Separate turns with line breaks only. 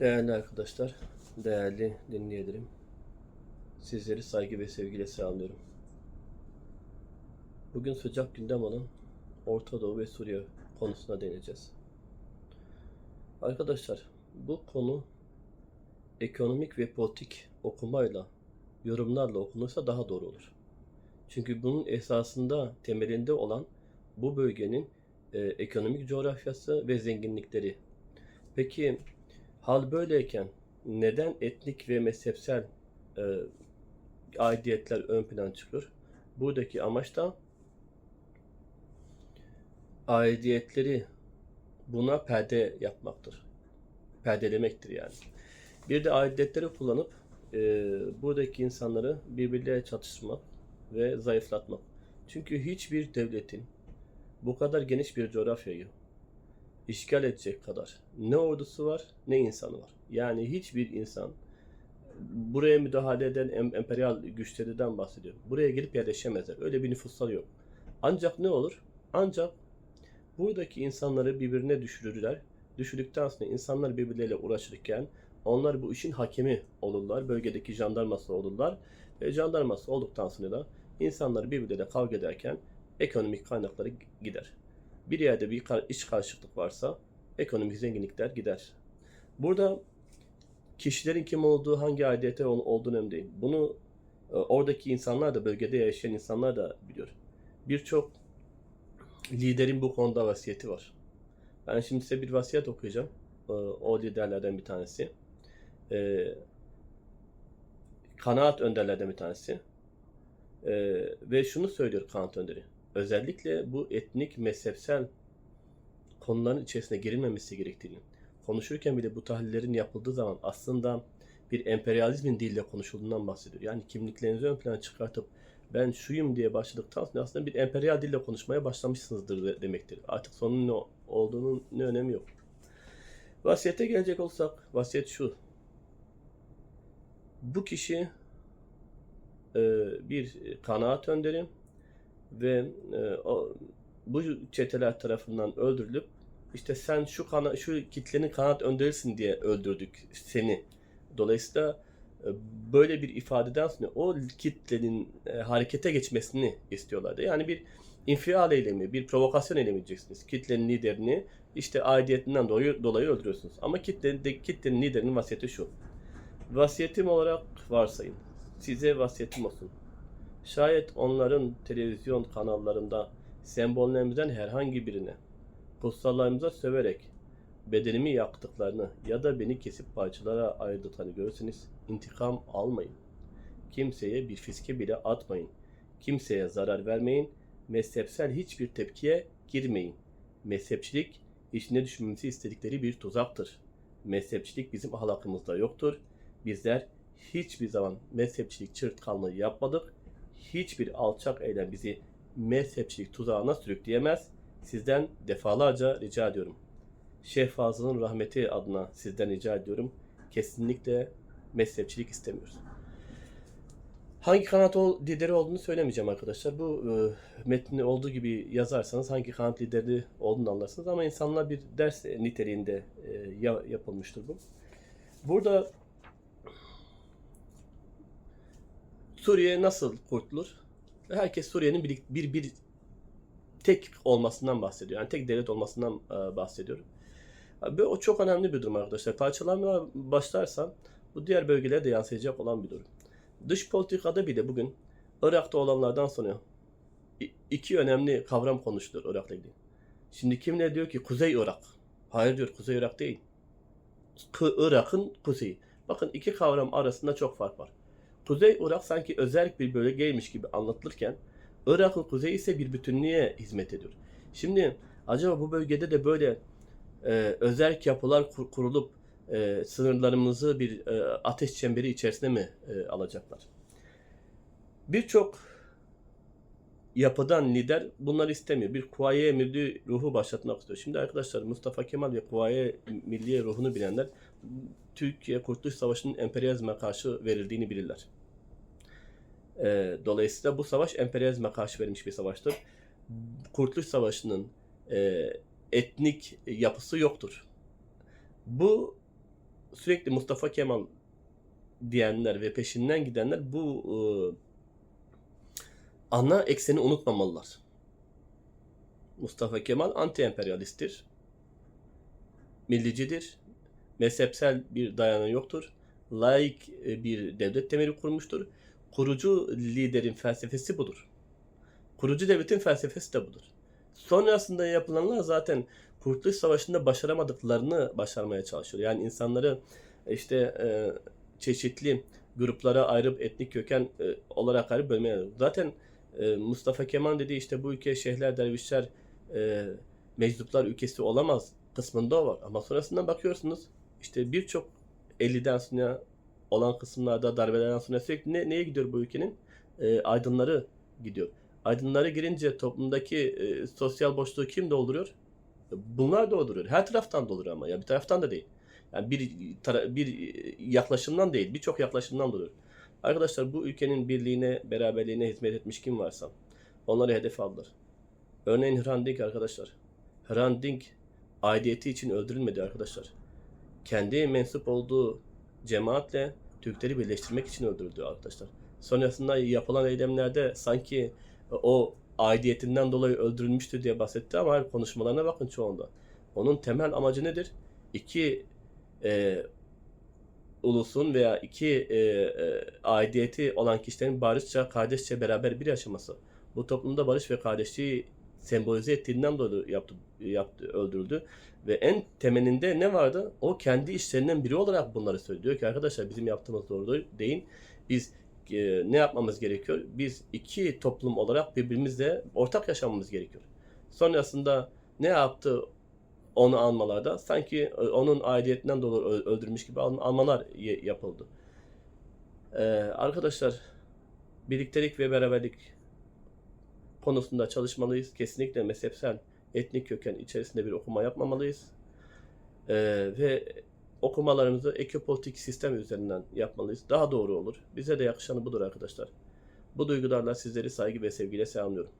Değerli arkadaşlar, değerli dinleyicilerim, sizleri saygı ve sevgiyle selamlıyorum. Bugün sıcak gündem olan Orta Doğu ve Suriye konusuna değineceğiz. Arkadaşlar, bu konu ekonomik ve politik okumayla, yorumlarla okunursa daha doğru olur. Çünkü bunun esasında, temelinde olan bu bölgenin e, ekonomik coğrafyası ve zenginlikleri. Peki Hal böyleyken neden etnik ve mezhepsel e, aidiyetler ön plan çıkıyor? Buradaki amaç da aidiyetleri buna perde yapmaktır. Perdelemektir yani. Bir de aidiyetleri kullanıp e, buradaki insanları birbirleriyle çatışmak ve zayıflatmak. Çünkü hiçbir devletin bu kadar geniş bir coğrafyayı işgal edecek kadar ne ordusu var ne insanı var. Yani hiçbir insan buraya müdahale eden em- emperyal güçlerden bahsediyorum. Buraya girip yerleşemezler. Öyle bir nüfusları yok. Ancak ne olur? Ancak buradaki insanları birbirine düşürürler. Düşürdükten sonra insanlar birbirleriyle uğraşırken onlar bu işin hakemi olurlar. Bölgedeki jandarması olurlar. Ve jandarması olduktan sonra da insanlar birbirleriyle kavga ederken ekonomik kaynakları gider bir yerde bir iç karışıklık varsa ekonomik zenginlikler gider. Burada kişilerin kim olduğu, hangi aidiyete ol- olduğu önemli değil. Bunu e, oradaki insanlar da, bölgede yaşayan insanlar da biliyor. Birçok liderin bu konuda vasiyeti var. Ben şimdi size bir vasiyet okuyacağım. E, O liderlerden bir tanesi. E, Kanaat önderlerden bir tanesi. Ve şunu söylüyor kanaat önderi özellikle bu etnik, mezhepsel konuların içerisine girilmemesi gerektiğini, konuşurken bile bu tahlillerin yapıldığı zaman aslında bir emperyalizmin diliyle konuşulduğundan bahsediyor. Yani kimliklerinizi ön plana çıkartıp ben şuyum diye başladıktan sonra aslında bir emperyal dille konuşmaya başlamışsınızdır de- demektir. Artık sonun ne olduğunun ne önemi yok. Vasiyete gelecek olsak, vasiyet şu. Bu kişi e, bir kanaat önderi, ve e, o, bu çeteler tarafından öldürülüp işte sen şu kana, şu kitlenin kanat önderisin diye öldürdük seni. Dolayısıyla e, böyle bir ifadeden sonra o kitlenin e, harekete geçmesini istiyorlardı. Yani bir infial eylemi, bir provokasyon eylemi diyeceksiniz. Kitlenin liderini işte aidiyetinden dolayı, dolayı öldürüyorsunuz. Ama kitlenin, kitlenin liderinin vasiyeti şu. Vasiyetim olarak varsayın. Size vasiyetim olsun. Şayet onların televizyon kanallarında sembollerimizden herhangi birine kutsallarımıza söverek bedenimi yaktıklarını ya da beni kesip parçalara ayırdıklarını görürseniz intikam almayın. Kimseye bir fiske bile atmayın. Kimseye zarar vermeyin. Mezhepsel hiçbir tepkiye girmeyin. Mezhepçilik içine düşmemizi istedikleri bir tuzaktır. Mezhepçilik bizim ahlakımızda yoktur. Bizler hiçbir zaman mezhepçilik çırtkanlığı yapmadık hiçbir alçak eylem bizi mezhepçilik tuzağına sürükleyemez. Sizden defalarca rica ediyorum. Şeyh Fazıl'ın rahmeti adına sizden rica ediyorum. Kesinlikle mezhepçilik istemiyoruz. Hangi kanat ol, lideri olduğunu söylemeyeceğim arkadaşlar. Bu e, metni olduğu gibi yazarsanız hangi kanat lideri olduğunu anlarsınız. Ama insanlar bir ders niteliğinde e, ya, yapılmıştır bu. Burada Suriye nasıl kurtulur? Herkes Suriye'nin bir, bir, bir tek olmasından bahsediyor. Yani tek devlet olmasından e, bahsediyor. Abi, o çok önemli bir durum arkadaşlar. Parçalanmaya başlarsan bu diğer bölgelere de yansıyacak olan bir durum. Dış politikada bile bugün Irak'ta olanlardan sonra iki önemli kavram konuşulur Irak'la ilgili. Şimdi kimler diyor ki Kuzey Irak. Hayır diyor Kuzey Irak değil. Irak'ın kuzeyi. Bakın iki kavram arasında çok fark var. Kuzey Irak sanki özel bir bölgeymiş gibi anlatılırken Irak'ın kuzeyi ise bir bütünlüğe hizmet ediyor. Şimdi acaba bu bölgede de böyle e, özel yapılar kur- kurulup e, sınırlarımızı bir e, ateş çemberi içerisine mi e, alacaklar? Birçok yapıdan lider bunları istemiyor. Bir kuvaye milli ruhu başlatmak istiyor. Şimdi arkadaşlar Mustafa Kemal ve kuvaye milliye ruhunu bilenler Türkiye Kurtuluş Savaşı'nın emperyalizme karşı verildiğini bilirler. Ee, dolayısıyla bu savaş emperyalizme karşı verilmiş bir savaştır. Kurtuluş Savaşı'nın e, etnik yapısı yoktur. Bu sürekli Mustafa Kemal diyenler ve peşinden gidenler bu e, ana ekseni unutmamalılar. Mustafa Kemal anti-emperyalisttir. Millicidir. Mezhepsel bir dayanı yoktur. Laik e, bir devlet temeli kurmuştur. Kurucu liderin felsefesi budur. Kurucu devletin felsefesi de budur. Sonrasında yapılanlar zaten Kurtuluş Savaşı'nda başaramadıklarını başarmaya çalışıyor. Yani insanları işte e, çeşitli gruplara ayırıp etnik köken e, olarak ayırıp bölmeye Zaten e, Mustafa Kemal dedi işte bu ülke şeyhler, dervişler, e, meczuplar ülkesi olamaz kısmında o var. Ama sonrasında bakıyorsunuz işte birçok 50'den sonra olan kısımlarda darbelerden sonra sürekli ne, neye gidiyor bu ülkenin? E, aydınları gidiyor. Aydınları girince toplumdaki e, sosyal boşluğu kim dolduruyor? Bunlar dolduruyor. Her taraftan dolduruyor ama ya bir taraftan da değil. Yani bir bir yaklaşımdan değil, birçok yaklaşımdan duruyor. Arkadaşlar bu ülkenin birliğine, beraberliğine hizmet etmiş kim varsa onları hedef aldılar. Örneğin Hrant Dink arkadaşlar. Hrant Dink aidiyeti için öldürülmedi arkadaşlar. Kendi mensup olduğu cemaatle Türkleri birleştirmek için öldürüldü arkadaşlar. Sonrasında yapılan eylemlerde sanki o aidiyetinden dolayı öldürülmüştü diye bahsetti ama konuşmalarına bakın çoğunda. Onun temel amacı nedir? İki e, ulusun veya iki e, e, aidiyeti olan kişilerin barışça, kardeşçe beraber bir yaşaması. Bu toplumda barış ve kardeşliği sembolize ettiğinden dolayı yaptı, yaptı, öldürüldü. Ve en temelinde ne vardı? O kendi işlerinden biri olarak bunları söylüyor. Diyor ki arkadaşlar bizim yaptığımız doğru değil. Biz e, ne yapmamız gerekiyor? Biz iki toplum olarak birbirimizle ortak yaşamamız gerekiyor. Sonrasında ne yaptı onu almalarda? Sanki e, onun aidiyetinden dolayı öldürmüş gibi al- almalar yapıldı. Ee, arkadaşlar birliktelik ve beraberlik konusunda çalışmalıyız. Kesinlikle mezhepsel, etnik köken içerisinde bir okuma yapmamalıyız. Ee, ve okumalarımızı ekopolitik sistem üzerinden yapmalıyız. Daha doğru olur. Bize de yakışanı budur arkadaşlar. Bu duygularla sizleri saygı ve sevgiyle selamlıyorum.